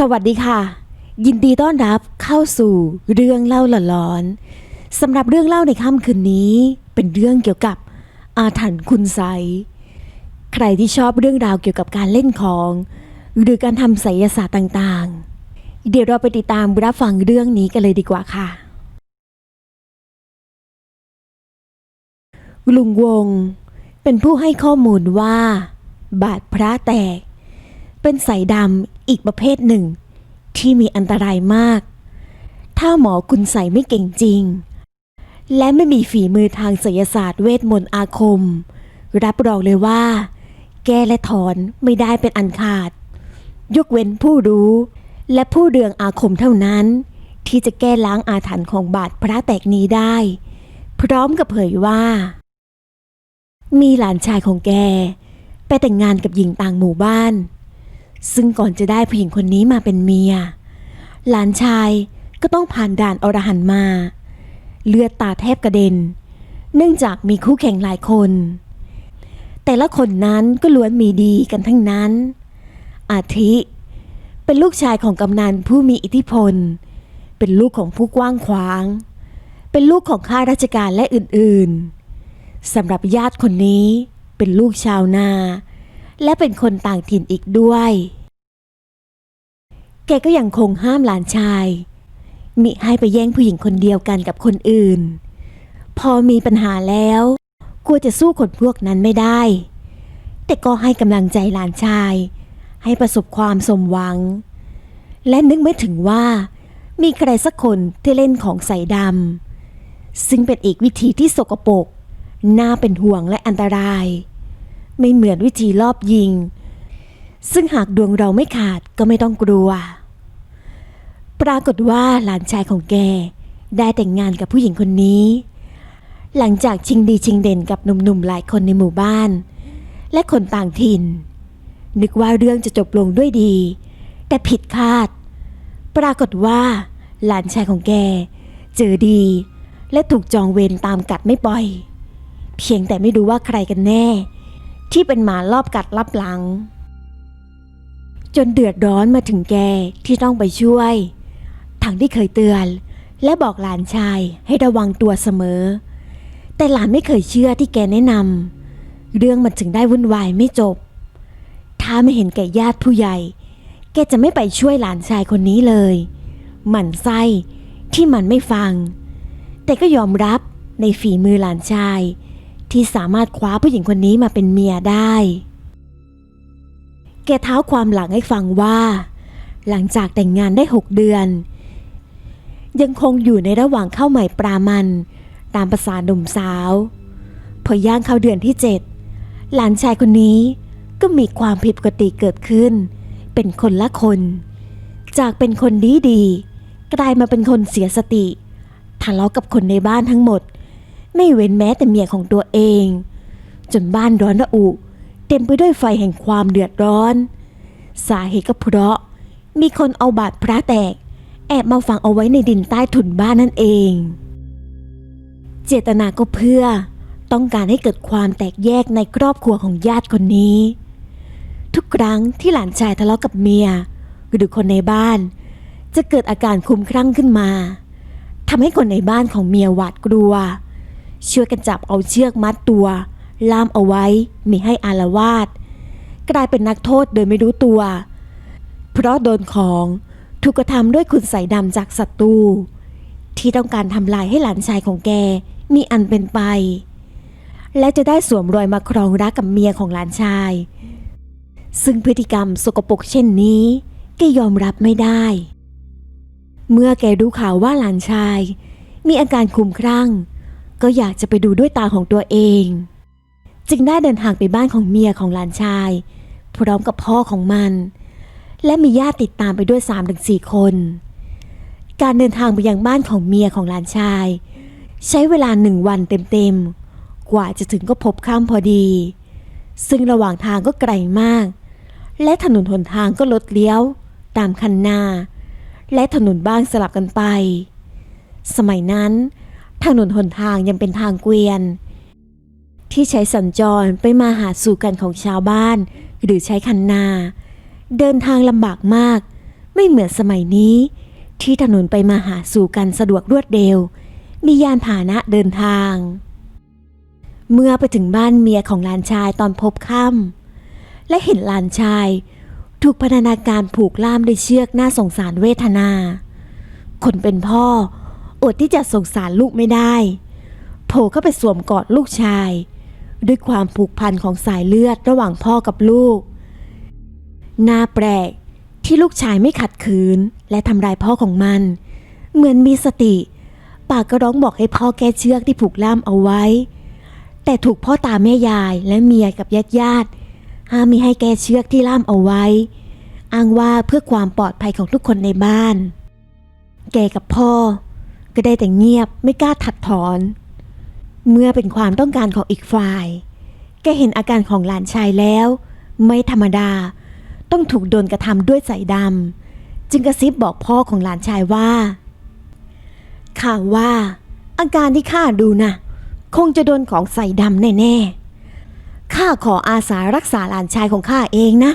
สวัสดีค่ะ ยินดีต้อนรับเข้าสู่เรื่องเล่าหลอนๆสำหรับเรื่องเล่าในค่ำคืนนี้ เป็นเรื่องเกี่ยวกับอาถรรพ์คุณไสใครที่ชอบเรื่องราวเกี่ยวกับการเล่นของ หรือการทำไสยศาสตร์ต่างๆ เดี๋ยวเราไปติดตามรับฟังเรื่องนี้กันเลยดีกว่าค่ะ ลุงวง เป็นผู้ให้ข้อมูลว่า บาดพระแตก เป็นสายดำ อีกประเภทหนึ่ง ที่มีอันตรายมาก ถ้าหมอคุณใส่ไม่เก่งจริง และไม่มีฝีมือทางศิลศาสตร์เวทมนต์อาคม รับรองเลยว่า แก้และถอนไม่ได้เป็นอันขาด ยกเว้นผู้รู้และผู้เรืองอาคมเท่านั้น ที่จะแก้ล้างอาถรรพ์ของบาดพระแตกนี้ได้ พร้อมกับเผยว่า มีหลานชายของแก ไปแต่งงานกับหญิงต่างหมู่บ้าน ซึ่งก่อนจะได้ผู้หญิงคนนี้มาเป็นเมีย หลานชายก็ต้องผ่านด่านอรหันต์มา เลือดตาแทบกระเด็น เนื่องจากมีคู่แข่งหลายคน แต่ละคนนั้นก็ล้วนมีดีกันทั้งนั้น อาทิ เป็นลูกชายของกำนันผู้มีอิทธิพล เป็นลูกของผู้กว้างขวาง เป็นลูกของข้าราชการและอื่นๆสำหรับญาติคนนี้เป็นลูกชาวนา และเป็นคนต่างถิ่นอีกด้วย แกก็ยังคงห้ามหลานชาย มิให้ไปแย่งผู้หญิงคนเดียวกันกับคนอื่น พอมีปัญหาแล้วกลัวจะสู้คนพวกนั้นไม่ได้ แต่ก็ให้กำลังใจหลานชาย ให้ประสบความสมหวัง และนึกไม่ถึงว่า มีใครสักคนที่เล่นของใส่ดำซึ่งเป็นอีกวิธีที่สกปรกน่าเป็นห่วงและอันตราย ไม่เหมือนวิธีลอบยิง ซึ่งหากดวงเราไม่ขาดก็ไม่ต้องกลัว ปรากฏว่าหลานชายของแก ได้แต่งงานกับผู้หญิงคนนี้ หลังจากชิงดีชิงเด่นกับหนุ่มๆหลายคนในหมู่บ้าน และคนต่างถิ่น นึกว่าเรื่องจะจบลงด้วยดี แต่ผิดคาด ปรากฏว่า หลานชายของแก เจอดี และถูกจองเวรตามกัดไม่ปล่อย เพียงแต่ไม่รู้ว่าใครกันแน่ ที่เป็นหมารอบกัดลับหลัง จนเดือดร้อนมาถึงแกที่ต้องไปช่วย ทั้งที่เคยเตือน และบอกหลานชายให้ระวังตัวเสมอ แต่หลานไม่เคยเชื่อที่แกแนะนำเรื่องมันถึงได้วุ่นวายไม่จบ ถ้าไม่เห็นแก่ญาติผู้ใหญ่ แกจะไม่ไปช่วยหลานชายคนนี้เลย หมั่นไส้ที่มันไม่ฟัง แต่ก็ยอมรับในฝีมือหลานชาย ที่สามารถคว้าผู้หญิงคนนี้มาเป็นเมียได้ แกเท้าความหลังให้ฟังว่า หลังจากแต่งงานได้หกเดือน ยังคงอยู่ในระหว่างเข้าใหม่ปรามัน ตามภาษาหนุ่มสาว พอย่างเข้าเดือนที่เจ็ดหลานชายคนนี้ก็มีความผิดปกติเกิดขึ้น เป็นคนละคน จากเป็นคนดีดีกลายมาเป็นคนเสียสติทะเลาะกับคนในบ้านทั้งหมด ไม่เว้นแม้แต่เมียของตัวเอง จนบ้านร้อนระอุ เต็มไปด้วยไฟแห่งความเดือดร้อน สาเหตุก็เพราะมีคนเอาบาดพระแตก แอบมาฝังเอาไว้ในดินใต้ถุนบ้านนั่นเอง เจตนาก็เพื่อต้องการให้เกิดความแตกแยกในครอบครัวของญาติคนนี้ ทุกครั้งที่หลานชายทะเลาะกับเมีย หรือคนในบ้าน จะเกิดอาการคลุ้มคลั่งขึ้นมาทำให้คนในบ้านของเมียหวาดกลัว ช่วยกันจับเอาเชือกมัดตัว ล่ามเอาไว้มิให้อารวาสกลายเป็นนักโทษโดยไม่รู้ตัว เพราะโดนของ ถูกกระทำด้วยคุณใส่ดำจากศัตรูที่ต้องการทำลายให้หลานชายของแกมีอันเป็นไป และจะได้สวมรอยมาครองรักกับเมียของหลานชาย ซึ่งพฤติกรรมสกปรกเช่นนี้ แกยอมรับไม่ได้ เมื่อแกรู้ข่าวว่าหลานชาย มีอาการคลุมคลั่ง ก็อยากจะไปดูด้วยตาของตัวเอง จึงได้เดินทางไปบ้านของเมียของหลานชาย พร้อมกับพ่อของมัน และมีญาติติดตามไปด้วย3าถึงสคน การเดินทางไปยังบ้านของเมียของหลานชาย ใช้เวลาหนึ่งวันเต็มๆ กว่าจะถึงก็พบค่ำพอดี ซึ่งระหว่างทางก็ไกลมาก และถนนหนทางก็ลดเลี้ยว ตามคันนา และถนนบ้างสลับกันไป สมัยนั้น ถนนหนทางยังเป็นทางเกวียน ที่ใช้สัญจรไปมาหาสู่กันของชาวบ้านหรือใช้คันนา เดินทางลำบากมาก ไม่เหมือนสมัยนี้ ที่ถนนไปมาหาสู่กันสะดวกรวดเร็ว มียานพาหนะเดินทาง เมื่อไปถึงบ้านเมียของหลานชายตอนพบค่ำและเห็นหลานชาย ถูกพนธนาการผูกล่ามด้วยเชือกน่าสงสารเวทนา คนเป็นพ่อ อดที่จะสงสารลูกไม่ได้โผล่เข้าไปสวมกอดลูกชาย ด้วยความผูกพันของสายเลือดระหว่างพ่อกับลูก น่าแปลกที่ลูกชายไม่ขัดขืน และทำร้ายพ่อของมัน เหมือนมีสติ ปากก็ร้องบอกให้พ่อแก้เชือกที่ผูกล่ามเอาไว้ แต่ถูกพ่อตาแม่ยายและเมียกับญาติญาติห้ามมิให้แก้เชือกที่ล่ามเอาไว้ อ้างว่าเพื่อความปลอดภัยของทุกคนในบ้าน แกกับพ่อ ก็ได้แต่เงียบไม่กล้าถัดถอน เมื่อเป็นความต้องการของอีกฝ่าย แกเห็นอาการของหลานชายแล้ว ไม่ธรรมดา ต้องถูกโดนกระทำด้วยสายดำจึงกระซิบบอกพ่อของหลานชายว่าข่าวว่า อาการที่ข้าดูนะคงจะโดนของใส่ดำแน่ๆข้าขออาสารักษาหลานชายของข้าเองนะ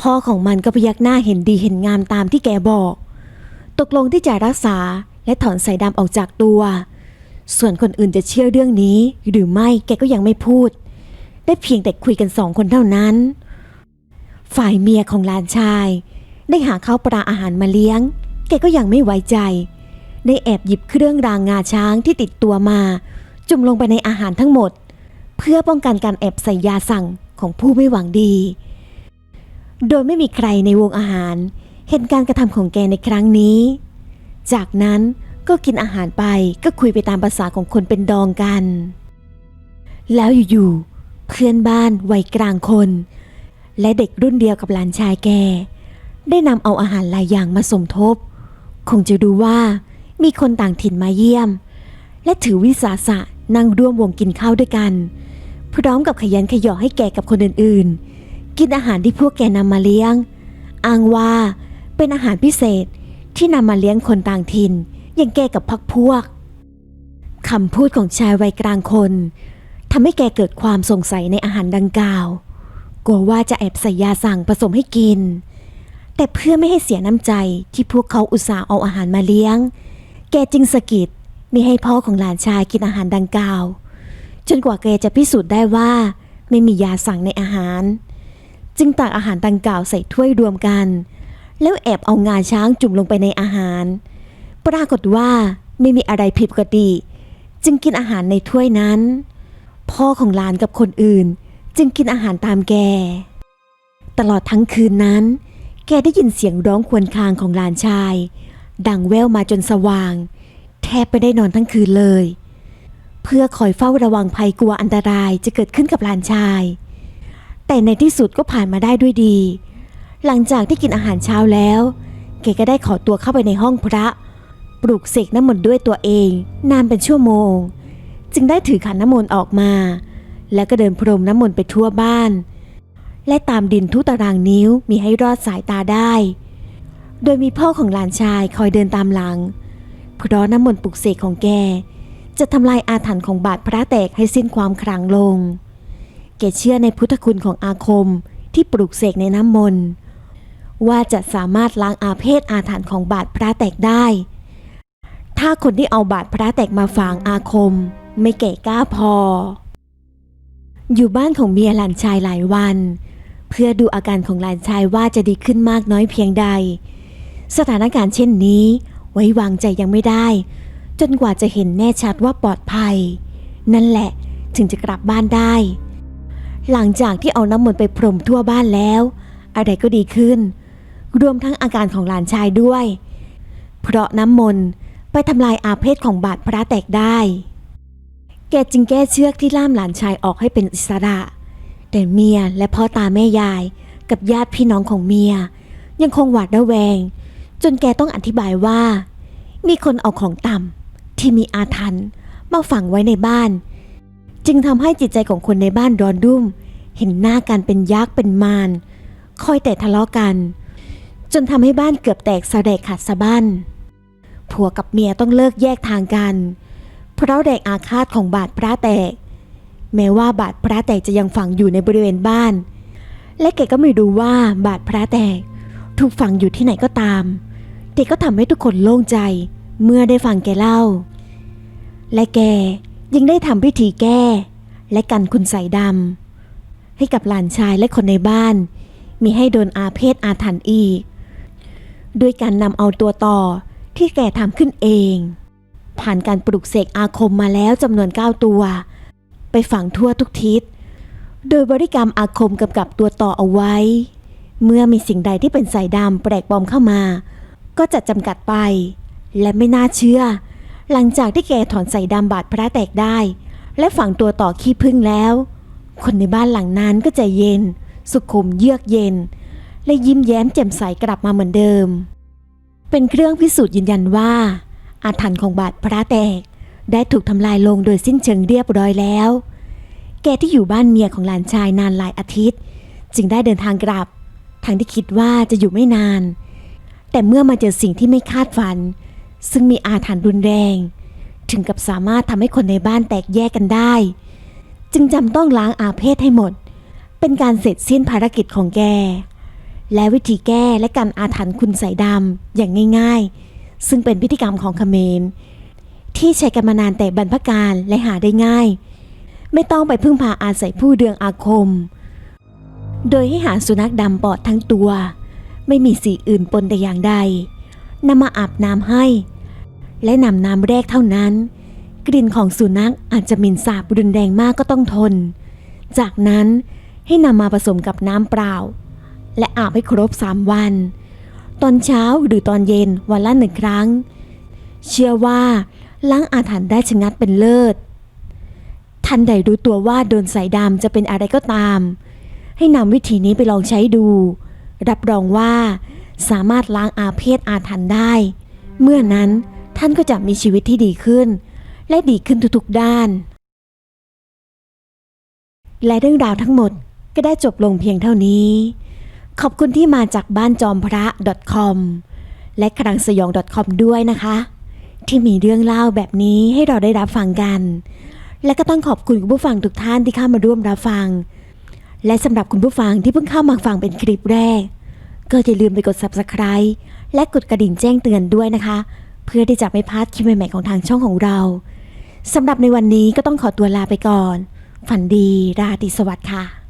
พ่อของมันก็พยักหน้าเห็นดีเห็นงามตามที่แกบอก ตกลงที่จะรักษาและถอนใส่ดำออกจากตัว ส่วนคนอื่นจะเชื่อเรื่องนี้หรือไม่แกก็ยังไม่พูด ได้เพียงแต่คุยกันสองคนเท่านั้น ฝ่ายเมียของหลานชาย ได้หาข้าวปลาอาหารมาเลี้ยง แกก็ยังไม่ไว้ใจ ได้แอบหยิบเครื่องรางงาช้างที่ติดตัวมา จุ่มลงไปในอาหารทั้งหมด เพื่อป้องกันการแอบใส่ยาสั่งของผู้ไม่หวังดี โดยไม่มีใครในวงอาหาร เห็นการกระทำของแกในครั้งนี้ จากนั้นก็กินอาหารไปก็คุยไปตามภาษาของคนเป็นดองกัน แล้วอยู่ๆเพื่อนบ้านวัยกลางคน และเด็กรุ่นเดียวกับหลานชายแก ได้นำเอาอาหารหลายอย่างมาสมทบ คงจะดูว่ามีคนต่างถิ่นมาเยี่ยม และถือวิสาสะนั่งร่วมวงกินข้าวด้วยกัน พร้อมกับขยันขยอให้แกกับคนอื่นๆ กินอาหารที่พวกแกนำมาเลี้ยง อ้างว่าเป็นอาหารพิเศษที่นำมาเลี้ยงคนต่างถิ่น อย่างแกกับพักพวกคำพูดของชายวัยกลางคนทำให้แกเกิดความสงสัยในอาหารดังกล่าว กลัวว่าจะแอบใส่ยาสั่งผสมให้กิน แต่เพื่อไม่ให้เสียน้ำใจที่พวกเขาอุตส่าห์เอาอาหารมาเลี้ยง แกจึงสะกิดไม่ให้พ่อของหลานชายกินอาหารดังกล่าว จนกว่าแกจะพิสูจน์ได้ว่า ไม่มียาสั่งในอาหาร จึงตักอาหารดังกล่าวใส่ถ้วยรวมกัน แล้วแอบเอางาช้างจุ่มลงไปในอาหาร ปรากฏว่าไม่มีอะไรผิดปกติ จึงกินอาหารในถ้วยนั้น พ่อของหลานกับคนอื่น จึงกินอาหารตามแก ตลอดทั้งคืนนั้น แกได้ยินเสียงร้องควญคางของหลานชาย ดังแว่วมาจนสว่าง แทบไม่ได้นอนทั้งคืนเลย เพื่อคอยเฝ้าระวังภัยกลัวอันตรายจะเกิดขึ้นกับหลานชาย แต่ในที่สุดก็ผ่านมาได้ด้วยดี หลังจากที่กินอาหารเช้าแล้ว แกก็ได้ขอตัวเข้าไปในห้องพระ ปลูกเสกน้ำมนต์ด้วยตัวเอง นานเป็นชั่วโมง จึงได้ถือขันน้ำมนต์ออกมา แล้วก็เดินพรมน้ำมนต์ไปทั่วบ้าน และตามดินทุตารางนิ้วมีให้รอดสายตาได้ โดยมีพ่อของหลานชายคอยเดินตามหลัง เพราะน้ำมนต์ปลุกเสกของแก จะทำลายอาถรรพ์ของบาดพระแตกให้สิ้นความขลังลง แกเชื่อในพุทธคุณของอาคมที่ปลุกเสกในน้ำมนต์ว่าจะสามารถล้างอาเพศอาถรรพ์ของบาดพระแตกได้ ถ้าคนที่เอาบาดพระแตกมาฝางอาคม ไม่เก่กล้าพอ อยู่บ้านของเมียหลานชายหลายวัน เพื่อดูอาการของหลานชายว่าจะดีขึ้นมากน้อยเพียงใด สถานการณ์เช่นนี้ไว้วางใจยังไม่ได้ จนกว่าจะเห็นแน่ชัดว่าปลอดภัย นั่นแหละถึงจะกลับบ้านได้ หลังจากที่เอาน้ำมนต์ไปพรมทั่วบ้านแล้ว อะไรก็ดีขึ้น รวมทั้งอาการของหลานชายด้วย เพราะน้ำมนต์ไปทำลายอาเพศของบาดพระแตกได้ กจึงแก้เชือกที่ล่ามหลานชายออกให้เป็นอิสระ แต่เมียและพ่อตาแม่ยายกับญาติพี่น้องของเมีย ยังคงหวาดระแวง จนแกต้องอธิบายว่า มีคนเอาของต่ำที่มีอาถรรพ์มาฝังไว้ในบ้าน จึงทำให้จิตใจของคนในบ้านร้อนรุ่ม เห็นหน้ากันเป็นยักษ์เป็นมารคอยแต่ทะเลาะกัน จนทำให้บ้านเกือบแตกสะแดกขาดสะบั้นผัวกับเมียต้องเลิกแยกทางกันเเพราะแรงอาฆาตของบาดพระแตก แม้ว่าบาดพระแตกจะยังฝังอยู่ในบริเวณบ้าน และแกก็ไม่รู้ว่าบาดพระแตก ถูกฝังอยู่ที่ไหนก็ตามแต่ก็ทำให้ทุกคนโล่งใจเมื่อได้ฟังแกเล่า และแกยังได้ทำพิธีแก้ และกันคุณใส่ดำให้กับหลานชายและคนในบ้าน มีให้โดนอาเพศอาถรรพ์อีก ด้วยการนำเอาตัวต่อที่แกทำขึ้นเอง ผ่านการปลุกเสกอาคมมาแล้วจำนวน 9 ตัว ไปฝังทั่วทุกทิศ โดยบริกรรมอาคมกำกับตัวต่อเอาไว้ เมื่อมีสิ่งใดที่เป็นสายดำแปลกปลอมเข้ามา ก็จะจำกัดไป และไม่น่าเชื่อ หลังจากที่แกถอนสายดำบาดพระแตกได้ และฝังตัวต่อขี้พึ่งแล้ว คนในบ้านหลังนั้นก็ใจเย็น สุขุมเยือกเย็น และยิ้มแย้มแจ่มใสกลับมาเหมือนเดิม เป็นเครื่องพิสูจน์ยืนยันว่า อาถรรพ์ของบาดพระแตก ได้ถูกทำลายลงโดยสิ้นเชิงเรียบร้อยแล้ว แกที่อยู่บ้านเมียของหลานชายนานหลายอาทิตย์ จึงได้เดินทางกลับทั้งที่คิดว่าจะอยู่ไม่นาน แต่เมื่อมาเจอสิ่งที่ไม่คาดฝัน ซึ่งมีอาถรรพ์รุนแรง ถึงกับสามารถทำให้คนในบ้านแตกแยกกันได้ จึงจำต้องล้างอาเพศให้หมด เป็นการเสร็จสิ้นภารกิจของแกและวิธีแก้และการอาถรรพ์คุณใส่ดำอย่างง่าย ๆ ซึ่งเป็นพิธีกรรมของเขมรที่ใช้กันมานานแต่บรรพการและหาได้ง่าย ไม่ต้องไปพึ่งพาอาศัยผู้เดืองอาคม โดยให้หาสุนัขดำปอดทั้งตัว ไม่มีสีอื่นปนแต่อย่างใดนำมาอาบน้ำให้ และนำน้ำแรกเท่านั้น กลิ่นของสุนัขอาจจะเหม็นสาบรุนแรงมากก็ต้องทน จากนั้นให้นำมาผสมกับน้ำเปล่า และอาบให้ครบสามวัน ตอนเช้าหรือตอนเย็นวันละหนึ่งครั้ง เชื่อว่าล้างอาถรรพ์ได้ชะงัดเป็นเลิศ ทันใดรู้ตัวว่าโดนสายดำจะเป็นอะไรก็ตาม ให้นำวิธีนี้ไปลองใช้ดู รับรองว่าสามารถล้างอาเพศอาถรรพ์ได้ เมื่อนั้นท่านก็จะมีชีวิตที่ดีขึ้น และดีขึ้นทุกๆด้าน และเรื่องราวทั้งหมดก็ได้จบลงเพียงเท่านี้ ขอบคุณที่มาจากบ้านจอมพระ .com และครังสยอง .com ด้วยนะคะ ที่มีเรื่องเล่าแบบนี้ให้เราได้รับฟังกัน และก็ต้องขอบคุณคุณผู้ฟังทุกท่านที่เข้ามาร่วมรับฟัง และสำหรับคุณผู้ฟังที่เพิ่งเข้ามาฟังเป็นคลิปแรก ก็อย่าลืมไปกด subscribe และกดกระดิ่งแจ้งเตือนด้วยนะคะ เพื่อที่จะไม่พลาดคลิปใหม่ๆของทางช่องของเราสำหรับในวันนี้ก็ต้องขอตัวลาไปก่อน ฝันดีราตรีสวัสดิ์ค่ะ